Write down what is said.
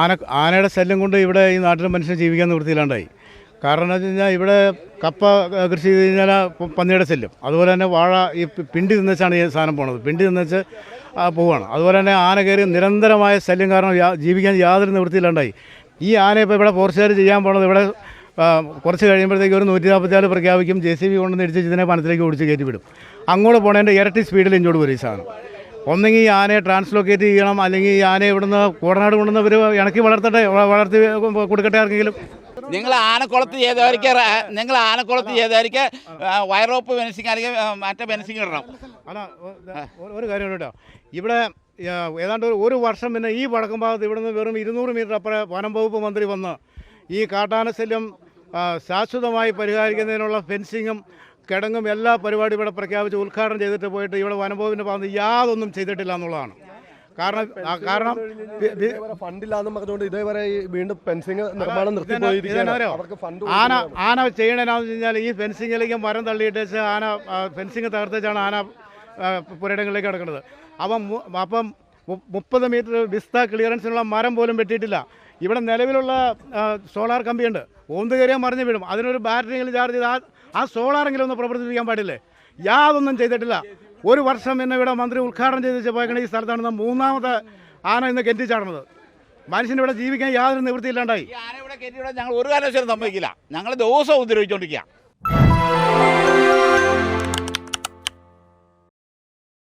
ആന ആനയുടെ ശല്യം കൊണ്ട് ഇവിടെ ഈ നാട്ടിലെ മനുഷ്യൻ ജീവിക്കാൻ നിവൃത്തിയില്ലാണ്ടായി. കാരണം എന്ന് വെച്ച് കഴിഞ്ഞാൽ ഇവിടെ കപ്പ കൃഷി ചെയ്ത് കഴിഞ്ഞാൽ പന്നിയുടെ ശല്യം. അതുപോലെ തന്നെ വാഴ ഈ പിണ്ടി തിന്നച്ചാണ് ഈ സാധനം പോണത്. പിണ്ടി തിന്നച്ച് പോവുകയാണ് അതുപോലെ തന്നെ ആന കയറി നിരന്തരമായ ശല്യം കാരണം ജീവിക്കാൻ യാതൊരു നിവൃത്തിയില്ലാണ്ടായി. ഈ ആന ഇപ്പോൾ ഇവിടെ ഫോറസ്റ്റുകാർ ചെയ്യാൻ പോണത് ഇവിടെ കുറച്ച് കഴിയുമ്പോഴത്തേക്ക് ഒരു നൂറ്റി നാൽപ്പത്തിനാല് പ്രഖ്യാപിക്കും ജെ സി ബി കൊണ്ടുവന്ന് ഇടിച്ച് ഇതിനെ വനത്തിലേക്ക് ഓടിച്ച് കയറ്റി വിടും അങ്ങോട്ട് പോണതിന്റെ ഇരട്ടി സ്പീഡിൽ ഇങ്ങോട്ട് വരും ഈ സാധനം. ഒന്നെങ്കിൽ ഈ ആനയെ ട്രാൻസ്ലോക്കേറ്റ് ചെയ്യണം. അല്ലെങ്കിൽ ഈ ആനയെ ഇവിടുന്ന് കൂടനാട് കൊണ്ടുവന്ന് ഇവർ ഇണക്കി വളർത്തട്ടെ വളർത്തി കൊടുക്കട്ടെ ആർക്കെങ്കിലും. നിങ്ങൾ ആനക്കുളത്ത് ചെയ്തവർക്ക് നിങ്ങൾ ആനക്കുളത്ത് ചെയ്തവർക്ക് വയറോപ്പ് ബെനസിങ് അല്ലെങ്കിൽ മറ്റേ ബെനസിങ് ഇടണം. അല്ല ഒരു കാര്യം കേട്ടോ. ഇവിടെ ഏതാണ്ട് ഒരു- വർഷം പിന്നെ ഈ വടക്കം ഭാഗത്ത് ഇവിടുന്ന് വെറും ഇരുന്നൂറ് മീറ്റർ അപ്പുറം വനം വകുപ്പ് മന്ത്രി വന്ന് ഈ കാട്ടാനശല്യം ശാശ്വതമായി പരിഹരിക്കുന്നതിനുള്ള ഫെൻസിങ്ങും കിടങ്ങും എല്ലാ പരിപാടിയും ഇവിടെ പ്രഖ്യാപിച്ച് ഉദ്ഘാടനം ചെയ്തിട്ട് പോയിട്ട് ഇവിടെ വനംവകുപ്പിന്റെ ഭാഗത്ത് യാതൊന്നും ചെയ്തിട്ടില്ല എന്നുള്ളതാണ്. കാരണം കാരണം ഇതേവരെ പറഞ്ഞുകൊണ്ട് ഇതേവരെ വീണ്ടും ഫെൻസിങ് നിർമ്മാണം ആന ആന ചെയ്യണതെന്ന് വെച്ച് കഴിഞ്ഞാൽ ഈ ഫെൻസിങ്ങിലേക്ക് മരം തള്ളിയിട്ട് വെച്ച് ആന ഫെൻസിങ് തകർത്തേച്ചാണ് ആന പുരയിടങ്ങളിലേക്ക് കിടക്കുന്നത് അപ്പം അപ്പം മുപ്പത് മീറ്റർ വിസ്ത ക്ലിയറൻസിനുള്ള മരം പോലും വെട്ടിയിട്ടില്ല. ഇവിടെ നിലവിലുള്ള സോളാർ കമ്പിയുണ്ട്. ഓന്ത് കയറിയാൽ മറിഞ്ഞു വീഴും. അതിനൊരു ബാറ്ററിയിൽ ചാർജ് ചെയ്ത് ആ ആ സോളാറെങ്കിലും ഒന്ന് പ്രവർത്തിപ്പിക്കാൻ പാടില്ലേ? യാതൊന്നും ചെയ്തിട്ടില്ല. ഒരു വർഷം എന്നെ ഇവിടെ മന്ത്രി ഉദ്ഘാടനം ചെയ്ത് പോയിക്കണ ഈ സ്ഥലത്താണ് മൂന്നാമത്തെ ആന ഇന്ന് കെട്ടിച്ചാടുന്നത് മനുഷ്യന് ഇവിടെ ജീവിക്കാൻ യാതൊരു നിവൃത്തിയില്ലാണ്ടായി. ഞങ്ങൾ ഒരു കാരണവശാലും സമ്മതിക്കില്ല. ഞങ്ങൾ ദിവസം ഉപദ്രവിച്ചുകൊണ്ടിരിക്കുക